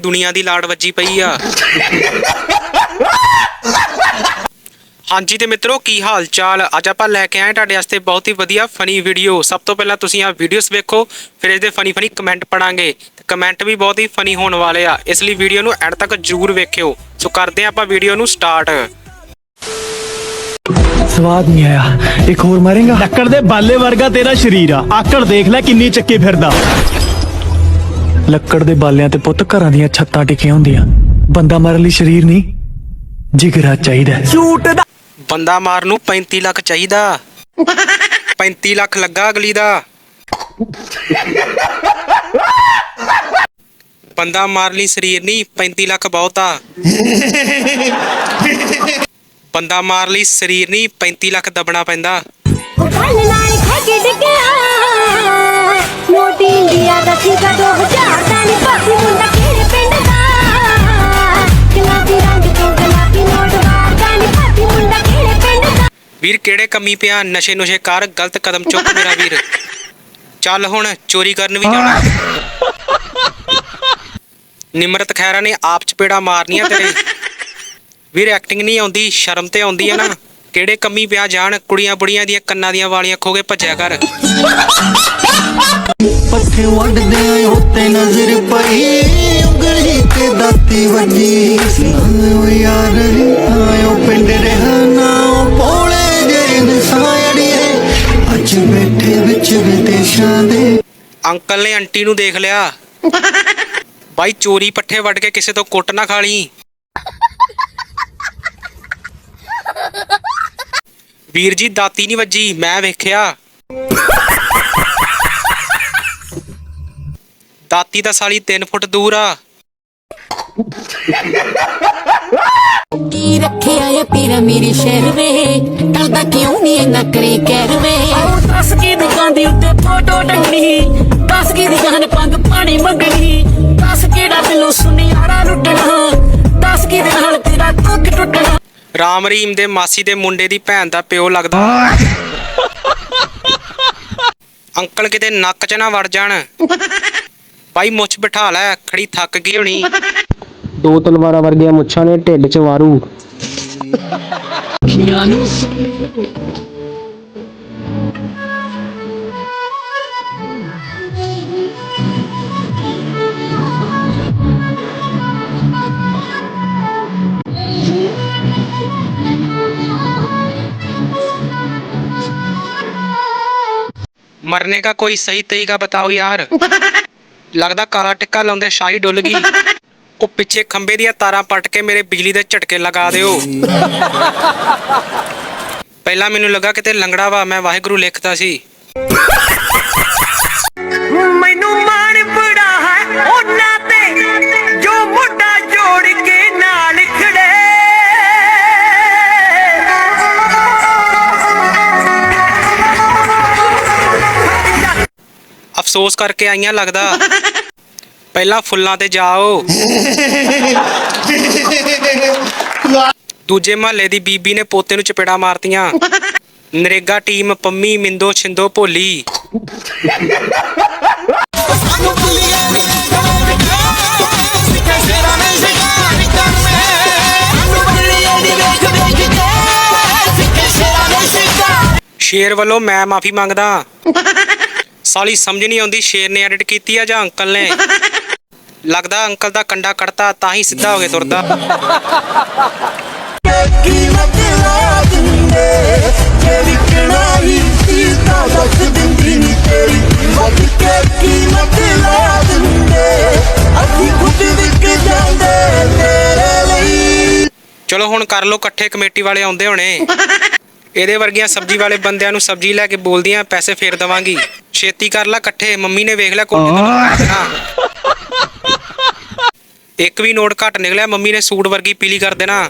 ਦੁਨੀਆ ਦੀ ਲਾੜ ਵੱਜੀ ਪਈ ਆ। ਹਾਂਜੀ ਤੇ ਮਿੱਤਰੋ, ਕੀ ਹਾਲ ਚਾਲ ਅੱਜ ਆਪਾਂ ਲੈ ਕੇ ਆਏ ਤੁਹਾਡੇ ਵਾਸਤੇ ਬਹੁਤ ਹੀ ਵਧੀਆ ਫਨੀ ਵੀਡੀਓ ਸਭ ਤੋਂ ਪਹਿਲਾਂ ਤੁਸੀਂ ਆ ਵੀਡੀਓਜ਼ ਵੇਖੋ, ਫਿਰ ਇਹਦੇ ਫਨੀ ਫਨੀ ਕਮੈਂਟ ਪੜਾਂਗੇ ਤੇ ਕਮੈਂਟ ਵੀ ਬਹੁਤ ਹੀ ਫਨੀ ਹੋਣ ਵਾਲੇ ਆ। ਇਸ ਲਈ ਵੀਡੀਓ ਨੂੰ ਐਂਡ ਤੱਕ ਜਰੂਰ ਵੇਖਿਓ। ਸੋ ਕਰਦੇ ਆਪਾਂ ਵੀਡੀਓ ਨੂੰ ਸਟਾਰਟ ਸਵਾਦ ਨਹੀਂ ਆਇਆ। ਇੱਕ ਹੋਰ ਮਾਰੇਗਾ? ਲੱਕੜ ਦੇ ਬਾਲੇ ਵਰਗਾ ਤੇਰਾ ਸ਼ਰੀਰ ਆ। ਆਕੜ ਦੇਖ ਲੈ ਕਿੰਨੀ ਚੱਕੀ ਫਿਰਦਾ। ਲੱਕੜ ਦੇ ਬਾਲਿਆਂ ਤੇ ਪੁੱਤ ਘਰਾਂ ਦੀਆਂ ਛੱਤਾਂ ਟਿਕੀਆਂ ਹੁੰਦੀਆਂ। ਬੰਦਾ ਮਾਰਨ ਲਈ ਸਰੀਰ ਨਹੀਂ ਜਿਗਰਾ ਚਾਹੀਦਾ। ਝੂਟ ਦਾ ਬੰਦਾ ਮਾਰਨ ਨੂੰ 35 ਲੱਖ ਚਾਹੀਦਾ। 35 ਲੱਖ ਲੱਗਾ ਅਗਲੀ ਦਾ। ਬੰਦਾ ਮਾਰਨ ਲਈ ਸਰੀਰ ਨਹੀਂ 35 ਲੱਖ ਬਹੁਤ। ਆ ਬੰਦਾ ਮਾਰਨ ਲਈ ਸਰੀਰ ਨਹੀਂ 35 ਲੱਖ ਦਬਣਾ ਪੈਂਦਾ। ਮੋਟੀ ਇੰਡੀਆ ਦਾ ਸੀਗਾ 2000 ਦਾ ਨੀ ਵੀਰ, ਕਿਹੜੇ ਕੰਮੀ ਪਿਆ? ਨਸ਼ੇ ਨੁਸ਼ੇ ਕਰ, ਗਲਤ ਕਦਮ ਚੁੱਕ ਮੇਰਾ ਵੀਰ। ਚੱਲ ਹੁਣ ਚੋਰੀ ਕਰਨ ਵੀ ਜਾਣਾ। ਨਿਮਰਤ ਖੈਰਾ ਨੇ ਆਪ ਚਪੇੜਾ ਮਾਰਨੀਆਂ ਤੇਰੇ। ਵੀਰ ਐਕਟਿੰਗ ਨਹੀਂ ਆਉਂਦੀ, ਸ਼ਰਮ ਤੇ ਆਉਂਦੀ ਹੈ ਨਾ। ਕਿਹੜੇ ਕੰਮੀ ਪਿਆ ਜਾਣ ਕੁੜੀਆਂ ਬੁੜੀਆਂ ਦੀਆਂ ਕੰਨਾਂ ਦੀਆਂ ਵਾਲੀਆਂ ਖੋ ਕੇ ਭੱਜਿਆ ਕਰ। ਪੱਠੇ ਵੱਢਦੇ ਉੱਤੇ ਨਜ਼ਰ ਪਈ ਉਂਗਲੀ ਤੇ ਦਾਤੀ ਵੱਜੀ। ਆਇਓ ਯਾਰ ਆਇਓ ਪਿੰਡ ਰਹਿਣਾ ਪੋਲੇ ਜੇ ਇਨਸਾਨੀਏ ਅੱਜ ਬੈਠੇ ਵਿੱਚ ਵਿਦੇਸ਼ਾਂ ਦੇ। ਅੰਕਲ ਨੇ ਆਂਟੀ ਨੂੰ ਦੇਖ ਲਿਆ। ਬਾਈ ਚੋਰੀ ਪੱਠੇ ਵੱਢ ਕੇ ਕਿਸੇ ਤੋਂ ਕੁੱਟ ਨਾ ਖਾ ਲਈ। ਵੀਰ ਜੀ ਦਾਤੀ ਨਹੀਂ ਵੱਜੀ ਮੈਂ ਵੇਖਿਆ। ਦਾਤੀ ਤਾਂ ਸਾਲੀ 3 ਫੁੱਟ ਦੂਰ ਆ। ਕੀ ਰੱਖਿਆ ਏ ਪੀਰਾ ਮੇਰੀ ਸ਼ਹਿਰ ਵੇ? ਟਲਦਾ ਕਿਉਂ ਨਹੀਂ ਇੰਨਾ ਕਰੇ ਕਹਿਰ ਵੇ? ਦੱਸ ਕੀ ਦੁਕਾਨ ਦੀ ਉੱਤੇ ਫੋਟੋ ਟੰਗਣੀ ਦੱਸ ਕੀ ਦੀ ਜਾਨ ਪੰਗ ਪਾਣੀ ਮੰਗਣੀ। ਦੱਸ ਕਿਹੜਾ ਦਿਲੋਂ ਸੁਨਿਆਰਾ ਰਾਮ ਰਹੀਮ ਦੇ ਮਾਸੀ ਦੇ ਮੁੰਡੇ ਦੀ ਭੈਣ ਦਾ ਪਿਓ ਲੱਗਦਾ। ਅੰਕਲ ਕਿਤੇ ਨੱਕ 'ਚ ਨਾ ਵੜ ਜਾਣ। ਬਾਈ ਮੁੱਛ ਬਿਠਾ ਲੈ ਖੜੀ ਥੱਕ ਗਈ ਹੋਣੀ। ਦੋ ਤਲਵਾਰਾਂ ਵਰਗੀਆਂ ਮੁੱਛਾਂ ਨੇ ਢਿੱਡ 'ਚ ਵਾਰੂ। ਮਰਨੇ ਦਾ ਕੋਈ ਸਹੀ ਤਰੀਕਾ ਬਤਾਓ ਯਾਰ। ਲੱਗਦਾ ਕਾਲਾ ਟਿੱਕਾ ਲਾਉਂਦੇ ਸ਼ਾਹੀ ਡੁੱਲ ਗਈ। ਉਹ ਪਿੱਛੇ ਖੰਬੇ ਦੀਆਂ ਤਾਰਾਂ ਪੱਟ ਕੇ ਮੇਰੇ ਬਿਜਲੀ ਦੇ ਝਟਕੇ ਲਗਾ ਦਿਓ। ਪਹਿਲਾਂ ਮੈਨੂੰ ਲੱਗਾ ਕਿਤੇ ਲੰਗੜਾ ਵਾ, ਮੈਂ ਵਾਹਿਗੁਰੂ ਲਿਖਤਾ ਸੀ। ਅਫਸੋਸ ਕਰਕੇ ਆਈਆਂ ਲੱਗਦਾ। ਪਹਿਲਾਂ ਫੁੱਲਾਂ ਤੇ ਜਾਓ। ਦੂਜੇ ਮਹੱਲੇ ਦੀ ਬੀਬੀ ਨੇ ਪੋਤੇ ਨੂੰ ਚਪੇੜਾ ਮਾਰਤੀਆਂ। ਨਰੇਗਾ ਟੀਮ ਪੰਮੀ, ਮਿੰਦੋ, ਛਿੰਦੋ, ਭੋਲੀ। ਸ਼ੇਰ ਵੱਲੋਂ ਮੈਂ ਮਾਫੀ ਮੰਗਦਾ। ਸਾਲੀ ਸਮਝ ਨਹੀਂ ਆਉਂਦੀ ਸ਼ੇਰ ਨੇ ਐਡਿਟ ਕੀਤੀ ਆ ਜਾਂ ਅੰਕਲ ਨੇ? ਲੱਗਦਾ ਅੰਕਲ ਦਾ ਕੰਡਾ ਕੱਢਤਾ ਤਾਂ ਹੀ ਸਿੱਧਾ ਹੋ ਕੇ ਤੁਰਦਾ। ਲਾ ਲਾ ਚਲੋ ਹੁਣ ਕਰ ਲਓ ਇਕੱਠੇ ਕਮੇਟੀ ਵਾਲੇ ਆਉਂਦੇ ਹੋਣੇ। ਇਹਦੇ ਵਰਗੀਆਂ ਸਬਜ਼ੀ ਵਾਲੇ ਬੰਦਿਆਂ ਨੂੰ ਸਬਜ਼ੀ ਲੈ ਕੇ ਬੋਲਦੀਆਂ ਪੈਸੇ ਫੇਰ ਦਵਾਂਗੀ। ਛੇਤੀ ਕਰ ਲੈ ਇਕੱਠੇ, ਮੰਮੀ ਨੇ ਵੇਖ ਲਿਆ ਕੋਟੀ ਇੱਕ ਵੀ ਨੋਟ ਘੱਟ ਨਿਕਲਿਆ, ਮੰਮੀ ਨੇ ਸੂਟ ਵਰਗੀ ਪੀਲੀ ਕਰ ਦੇਣਾ।